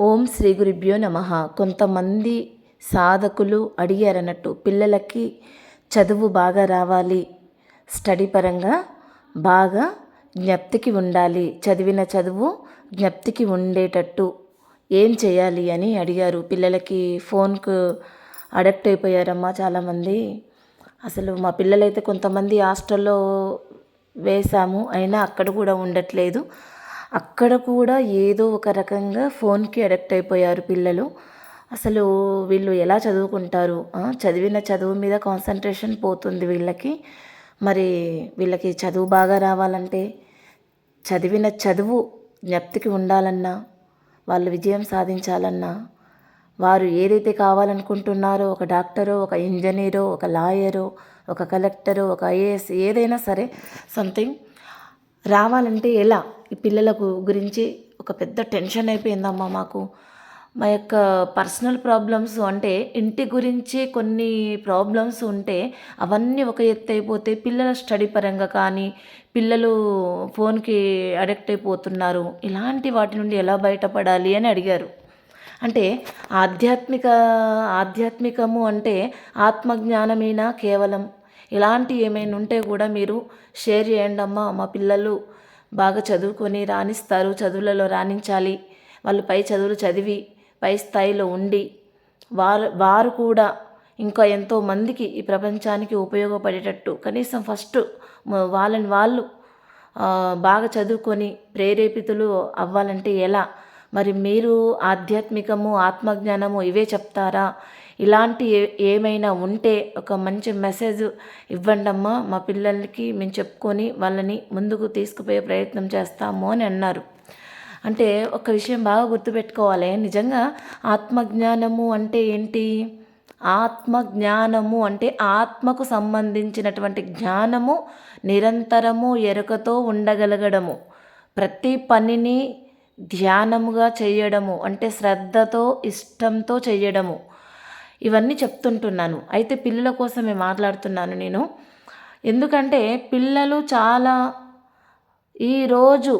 ఓం శ్రీ గురుభ్యో నమ. కొంతమంది సాధకులు అడిగారన్నట్టు పిల్లలకి చదువు బాగా రావాలి స్టడీ పరంగా బాగా జ్ఞప్తికి ఉండాలి చదివిన చదువు జ్ఞప్తికి ఉండేటట్టు ఏం చేయాలి అని అడిగారు. పిల్లలకి ఫోన్కు అడక్ట్ అయిపోయారమ్మా చాలామంది. అసలు మా పిల్లలైతే కొంతమంది హాస్టల్లో వేశాము అయినా అక్కడ కూడా ఉండట్లేదు. అక్కడ కూడా ఏదో ఒక రకంగా ఫోన్కి అడక్ట్ అయిపోయారు పిల్లలు. అసలు వీళ్ళు ఎలా చదువుకుంటారు? చదివిన చదువు మీద కాన్సన్ట్రేషన్ పోతుంది వీళ్ళకి. మరి వీళ్ళకి చదువు బాగా రావాలంటే చదివిన చదువు జ్ఞప్తికి ఉండాలన్నా వాళ్ళు విజయం సాధించాలన్నా వారు ఏదైతే కావాలనుకుంటున్నారో ఒక డాక్టరో ఒక ఇంజనీరో ఒక లాయరో ఒక కలెక్టరో ఒక ఐఏఎస్ ఏదైనా సరే సంథింగ్ రావాలంటే ఎలా? ఈ పిల్లలకు గురించి ఒక పెద్ద టెన్షన్ అయిపోయిందమ్మా మాకు. మా యొక్క పర్సనల్ ప్రాబ్లమ్స్ అంటే ఇంటి గురించి కొన్ని ప్రాబ్లమ్స్ ఉంటే అవన్నీ ఒక ఎత్తు అయిపోతే పిల్లల స్టడీ పరంగా కానీ పిల్లలు ఫోన్కి అడిక్ట్ అయిపోతున్నారు. ఇలాంటి వాటి నుండి ఎలా బయటపడాలి అని అడిగారు. అంటే ఆధ్యాత్మిక ఆధ్యాత్మికము అంటే ఆత్మజ్ఞానమేనా కేవలం ఇలాంటి ఏమైనా ఉంటే కూడా మీరు షేర్ చేయండి అమ్మా. మా పిల్లలు బాగా చదువుకొని రాణిస్తారు. చదువులలో రాణించాలి. వాళ్ళు పై చదువులు చదివి పై స్థాయిలో ఉండి వారు వారు కూడా ఇంకా ఎంతో మందికి ఈ ప్రపంచానికి ఉపయోగపడేటట్టు కనీసం ఫస్ట్ వాళ్ళని వాళ్ళు బాగా చదువుకొని ప్రేరేపితులు అవ్వాలంటే ఎలా? మరి మీరు ఆధ్యాత్మికము ఆత్మజ్ఞానము ఇవే చెప్తారా? ఇలాంటి ఏమైనా ఉంటే ఒక మంచి మెసేజ్ ఇవ్వండమ్మా మా పిల్లలకి మేము చెప్పుకొని వాళ్ళని ముందుకు తీసుకుపోయే ప్రయత్నం చేస్తాము అని అన్నారు. అంటే ఒక విషయం బాగా గుర్తుపెట్టుకోవాలి. నిజంగా ఆత్మజ్ఞానము అంటే ఏంటి? ఆత్మజ్ఞానము అంటే ఆత్మకు సంబంధించినటువంటి జ్ఞానము నిరంతరము ఎరుకతో ఉండగలగడము. ప్రతి పనిని ధ్యానముగా చేయడము అంటే శ్రద్ధతో ఇష్టంతో చేయడము. ఇవన్నీ చెప్తుంటున్నాను. అయితే పిల్లల కోసమే మాట్లాడుతున్నాను నేను. ఎందుకంటే పిల్లలు చాలా ఈరోజు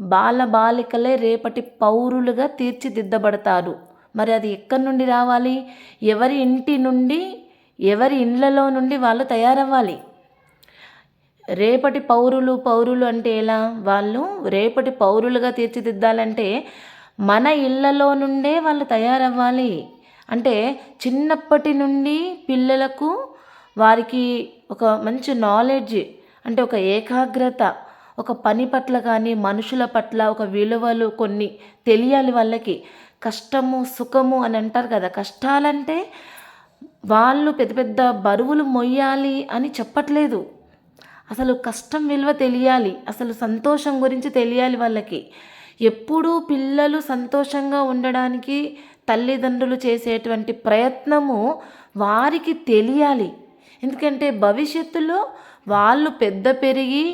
బాల బాలికలే రేపటి పౌరులుగా తీర్చిదిద్దబడతారు. మరి అది ఎక్కడి నుండి రావాలి? ఎవరి ఇంటి నుండి ఎవరి ఇండ్లలో నుండి వాళ్ళు తయారవ్వాలి? రేపటి పౌరులు పౌరులు అంటే ఎలా? వాళ్ళు రేపటి పౌరులుగా తీర్చిదిద్దాలంటే మన ఇళ్ళలో నుండే వాళ్ళు తయారవ్వాలి. అంటే చిన్నప్పటి నుండి పిల్లలకు వారికి ఒక మంచి నాలెడ్జ్ అంటే ఒక ఏకాగ్రత ఒక పని పట్ల కానీ మనుషుల పట్ల ఒక విలువలు కొన్ని తెలియాలి వాళ్ళకి. కష్టము సుఖము అని అంటారు కదా. కష్టాలంటే వాళ్ళు పెద్ద పెద్ద బరువులు మొయ్యాలి అని చెప్పట్లేదు. అసలు కష్టం విలువ తెలియాలి అసలు సంతోషం గురించి తెలియాలి వాళ్ళకి. ఎప్పుడూ పిల్లలు సంతోషంగా ఉండడానికి తల్లిదండ్రులు చేసేటువంటి ప్రయత్నము వారికి తెలియాలి. ఎందుకంటే భవిష్యత్తులో వాళ్ళు పెద్ద పెరిగి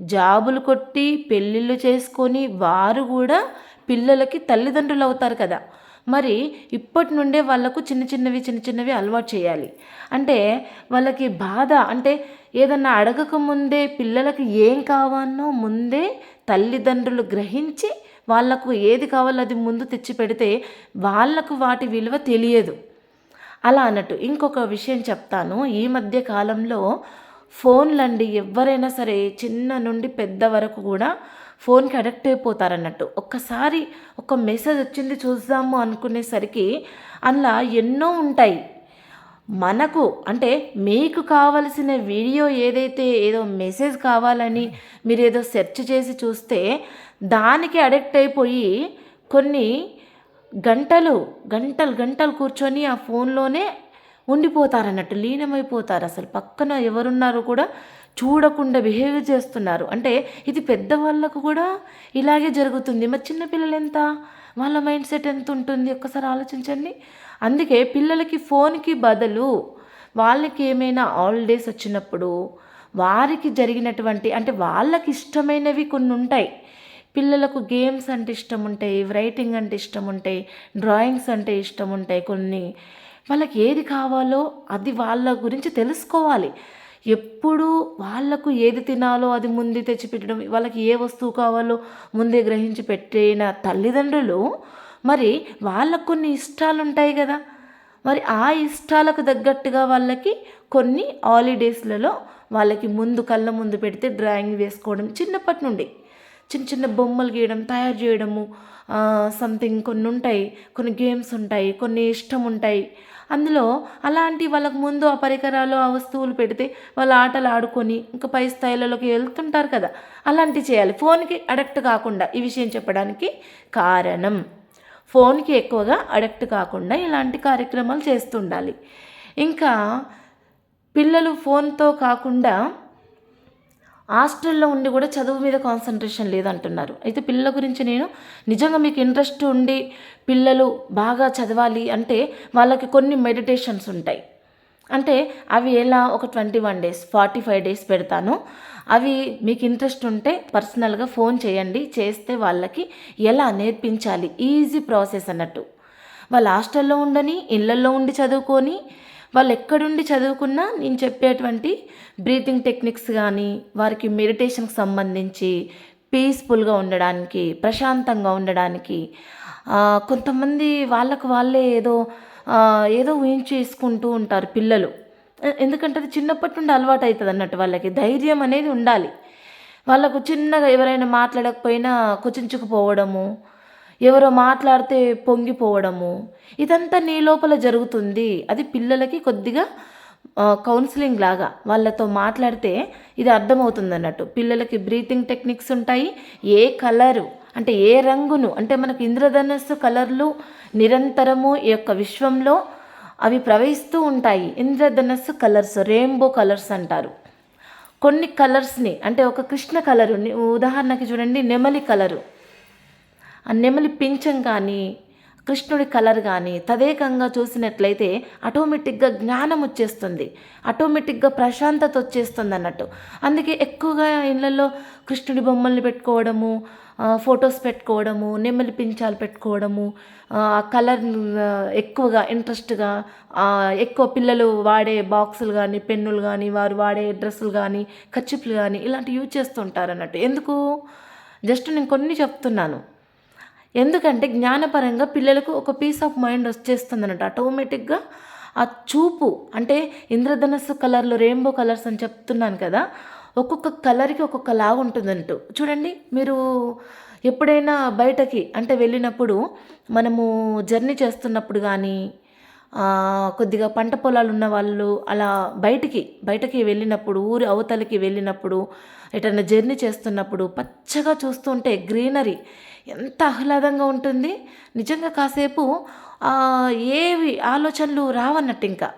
జాబులు కొట్టి పెళ్ళిళ్ళు చేసుకొని వారు కూడా పిల్లలకి తల్లిదండ్రులు అవుతారు కదా. మరి ఇప్పటి నుండే వాళ్ళకు చిన్న చిన్నవి చిన్న చిన్నవి అలవాటు చేయాలి. అంటే వాళ్ళకి బాధ అంటే ఏదన్నా అడగక ముందే పిల్లలకి ఏం కావాలనో ముందే తల్లిదండ్రులు గ్రహించి వాళ్ళకు ఏది కావాలో అది ముందు తెచ్చి పెడితే వాళ్ళకు వాటి విలువ తెలియదు. అలా అన్నట్టు ఇంకొక విషయం చెప్తాను. ఈ మధ్య కాలంలో ఫోన్లండి ఎవరైనా సరే చిన్న నుండి పెద్ద వరకు కూడా ఫోన్కి అడక్ట్ అయిపోతారన్నట్టు. ఒక్కసారి ఒక మెసేజ్ వచ్చింది చూద్దాము అనుకునేసరికి అందులో ఎన్నో ఉంటాయి. మనకు అంటే మీకు కావలసిన వీడియో ఏదైతే ఏదో మెసేజ్ కావాలని మీరు ఏదో సెర్చ్ చేసి చూస్తే దానికి అడిక్ట్ అయిపోయి కొన్ని గంటలు గంటలు గంటలు కూర్చొని ఆ ఫోన్లోనే ఉండిపోతారన్నట్టు లీనమైపోతారు. అసలు పక్కన ఎవరున్నారో కూడా చూడకుండా బిహేవ్ చేస్తున్నారు. అంటే ఇది పెద్దవాళ్ళకు కూడా ఇలాగే జరుగుతుంది. మరి చిన్నపిల్లలు ఎంత? వాళ్ళ మైండ్ సెట్ ఎంత ఉంటుంది? ఒక్కసారి ఆలోచించండి. అందుకే పిల్లలకి ఫోన్కి బదులు వాళ్ళకి ఏమైనా హాలిడేస్ వచ్చినప్పుడు వారికి జరిగినటువంటి అంటే వాళ్ళకి ఇష్టమైనవి కొన్ని ఉంటాయి. పిల్లలకు గేమ్స్ అంటే ఇష్టం ఉంటాయి రైటింగ్ అంటే ఇష్టం ఉంటాయి డ్రాయింగ్స్ అంటే ఇష్టం ఉంటాయి కొన్ని. వాళ్ళకి ఏది కావాలో అది వాళ్ళ గురించి తెలుసుకోవాలి. ఎప్పుడు వాళ్ళకు ఏది తినాలో అది ముందే తెచ్చిపెట్టడం వాళ్ళకి ఏ వస్తువు కావాలో ముందే గ్రహించి పెట్టిన తల్లిదండ్రులు మరి వాళ్ళకు కొన్ని ఇష్టాలు ఉంటాయి కదా. మరి ఆ ఇష్టాలకు తగ్గట్టుగా వాళ్ళకి కొన్ని హాలిడేస్లలో వాళ్ళకి ముందు కళ్ళ ముందు పెడితే డ్రాయింగ్ వేసుకోవడం చిన్నప్పటి నుండి. చిన్న చిన్న బొమ్మలు గీయడం తయారు చేయడము సంథింగ్ కొన్ని ఉంటాయి కొన్ని గేమ్స్ ఉంటాయి కొన్ని ఇష్టం ఉంటాయి అందులో అలాంటి వాళ్ళకు ముందు ఆ పరికరాలు ఆ వస్తువులు పెడితే వాళ్ళు ఆటలు ఆడుకొని ఇంకా పై స్థాయిలలోకి వెళ్తుంటారు కదా. అలాంటివి చేయాలి. ఫోన్కి అడక్ట్ కాకుండా ఈ విషయం చెప్పడానికి కారణం. ఫోన్కి ఎక్కువగా అడక్ట్ కాకుండా ఇలాంటి కార్యక్రమాలు చేస్తుండాలి. ఇంకా పిల్లలు ఫోన్తో కాకుండా హాస్టల్లో ఉండి కూడా చదువు మీద కాన్సన్ట్రేషన్ లేదంటున్నారు. అయితే పిల్లల గురించి నేను నిజంగా మీకు ఇంట్రెస్ట్ ఉండి పిల్లలు బాగా చదవాలి అంటే వాళ్ళకి కొన్ని మెడిటేషన్స్ ఉంటాయి. అంటే అవి ఎలా? ఒక twenty one days forty five days పెడతాను. అవి మీకు ఇంట్రెస్ట్ ఉంటే పర్సనల్గా ఫోన్ చేయండి. చేస్తే వాళ్ళకి ఎలా నేర్పించాలి? ఈజీ ప్రాసెస్ అన్నట్టు. వాళ్ళు హాస్టల్లో ఉండని ఇళ్ళల్లో ఉండి చదువుకొని వాళ్ళు ఎక్కడుండి చదువుకున్నా నేను చెప్పేటువంటి బ్రీతింగ్ టెక్నిక్స్ కానీ వారికి మెడిటేషన్కి సంబంధించి పీస్ఫుల్గా ఉండడానికి ప్రశాంతంగా ఉండడానికి కొంతమంది వాళ్ళకు వాళ్ళే ఏదో ఏదో ఊహించేసుకుంటూ ఉంటారు పిల్లలు. ఎందుకంటే అది చిన్నప్పటి నుండి అలవాటు అవుతుంది అన్నట్టు వాళ్ళకి ధైర్యం అనేది ఉండాలి. వాళ్ళకు చిన్నగా ఎవరైనా మాట్లాడకపోయినా కుచించుకుపోవడము ఎవరో మాట్లాడితే పొంగిపోవడము. ఇదంతా నీ లోపల జరుగుతుంది. అది పిల్లలకి కొద్దిగా కౌన్సిలింగ్ లాగా వాళ్ళతో మాట్లాడితే ఇది అర్థమవుతుంది అన్నట్టు పిల్లలకి బ్రీతింగ్ టెక్నిక్స్ ఉంటాయి. ఏ కలరు అంటే ఏ రంగును అంటే మనకు ఇంద్రధనస్సు కలర్లు నిరంతరము ఈ యొక్క విశ్వంలో అవి ప్రవహిస్తూ ఉంటాయి. ఇంద్రధనస్సు కలర్స్ రెయిన్బో కలర్స్ అంటారు. కొన్ని కలర్స్ని అంటే ఒక కృష్ణ కలరు ఉదాహరణకి చూడండి నెమలి కలరు. ఆ నెమలి పింఛం కానీ కృష్ణుడి కలర్ కానీ తదేకంగా చూసినట్లయితే ఆటోమేటిక్గా జ్ఞానం వచ్చేస్తుంది. ఆటోమేటిక్గా ప్రశాంతత వచ్చేస్తుంది అన్నట్టు. అందుకే ఎక్కువగా ఇళ్ళల్లో కృష్ణుడి బొమ్మల్ని పెట్టుకోవడము ఫొటోస్ పెట్టుకోవడము నెమ్మలి పించాలు పెట్టుకోవడము ఆ కలర్ ఎక్కువగా ఇంట్రెస్ట్గా ఎక్కువ పిల్లలు వాడే బాక్సులు కానీ పెన్నులు కానీ వారు వాడే డ్రెస్సులు కానీ కచ్చిపులు కానీ ఇలాంటివి యూజ్ చేస్తుంటారు అన్నట్టు ఎందుకు? జస్ట్ నేను కొన్ని చెప్తున్నాను. ఎందుకంటే జ్ఞానపరంగా పిల్లలకు ఒక పీస్ ఆఫ్ మైండ్ వచ్చేస్తుందన్నట్టు ఆటోమేటిక్గా ఆ చూపు అంటే ఇంద్రధనస్సు కలర్లు రెయిన్బో కలర్స్ అని చెప్తున్నాను కదా ఒక్కొక్క కలర్కి ఒక్కొక్క లాగా ఉంటుందంటూ. చూడండి మీరు ఎప్పుడైనా బయటకి అంటే వెళ్ళినప్పుడు మనము జర్నీ చేస్తున్నప్పుడు కానీ కొద్దిగా పంట పొలాలు ఉన్న వాళ్ళు అలా బయటికి బయటకి వెళ్ళినప్పుడు ఊరి అవతలికి వెళ్ళినప్పుడు ఎటన్నా జర్నీ చేస్తున్నప్పుడు పచ్చగా చూస్తుంటే గ్రీనరీ ఎంత ఆహ్లాదంగా ఉంటుంది. నిజంగా కాసేపు ఏవి ఆలోచనలు రావన్నట్టు ఇంకా.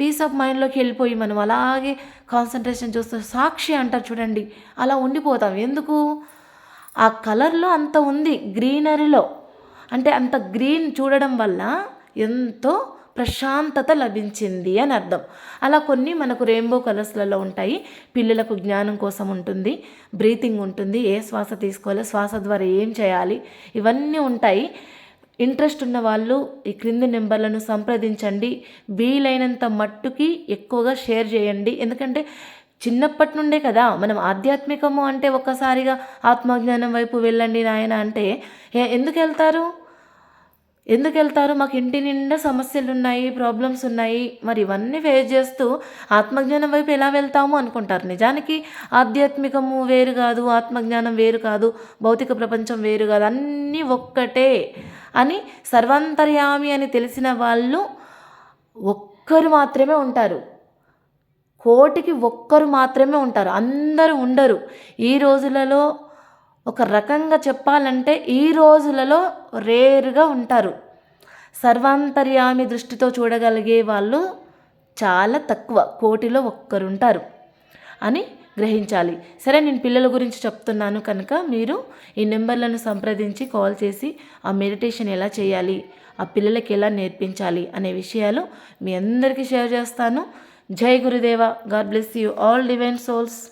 పీస్ ఆఫ్ మైండ్లోకి వెళ్ళిపోయి మనం అలాగే కాన్సన్ట్రేషన్ చూస్తూ సాక్షి అంటారు చూడండి అలా ఉండిపోతాం. ఎందుకు? ఆ కలర్లో అంత ఉంది గ్రీనరీలో. అంటే అంత గ్రీన్ చూడడం వల్ల ఎంతో ప్రశాంతత లభించింది అని అర్థం. అలా కొన్ని మనకు రెయిన్బో కలర్స్లలో ఉంటాయి. పిల్లలకు జ్ఞానం కోసం ఉంటుంది. బ్రీతింగ్ ఉంటుంది. ఏ శ్వాస తీసుకోవాలి? శ్వాస ద్వారా ఏం చేయాలి? ఇవన్నీ ఉంటాయి. ఇంట్రెస్ట్ ఉన్న వాళ్ళు ఈ క్రింది నెంబర్లను సంప్రదించండి. వీలైనంత మట్టుకి ఎక్కువగా షేర్ చేయండి. ఎందుకంటే చిన్నప్పటి నుండే కదా మనం ఆధ్యాత్మికము అంటే ఒక్కసారిగా ఆత్మజ్ఞానం వైపు వెళ్ళండి నాయన అంటే ఎందుకు వెళ్తారు? ఎందుకు వెళ్తారు మాకు ఇంటి నిండా సమస్యలు ఉన్నాయి ప్రాబ్లమ్స్ ఉన్నాయి. మరి ఇవన్నీ ఫేస్ చేస్తూ ఆత్మజ్ఞానం వైపు ఎలా వెళ్తాము అనుకుంటారు? నిజానికి ఆధ్యాత్మికము వేరు కాదు ఆత్మజ్ఞానం వేరు కాదు భౌతిక ప్రపంచం వేరు కాదు అన్నీ ఒక్కటే అని సర్వాంతర్యామి అని తెలిసిన వాళ్ళు ఒక్కరు మాత్రమే ఉంటారు. కోటికి ఒక్కరు మాత్రమే ఉంటారు. అందరూ ఉండరు. ఈ రోజులలో ఒక రకంగా చెప్పాలంటే ఈ రోజులలో రేరుగా ఉంటారు. సర్వాంతర్యామి దృష్టితో చూడగలిగే వాళ్ళు చాలా తక్కువ కోటిలో ఒక్కరుంటారు అని గ్రహించాలి. సరే నేను పిల్లల గురించి చెప్తున్నాను కనుక మీరు ఈ నెంబర్లను సంప్రదించి కాల్ చేసి ఆ మెడిటేషన్ ఎలా చేయాలి ఆ పిల్లలకి ఎలా నేర్పించాలి అనే విషయాలు మీ అందరికీ షేర్ చేస్తాను. జై Gurudeva. God bless you all divine souls.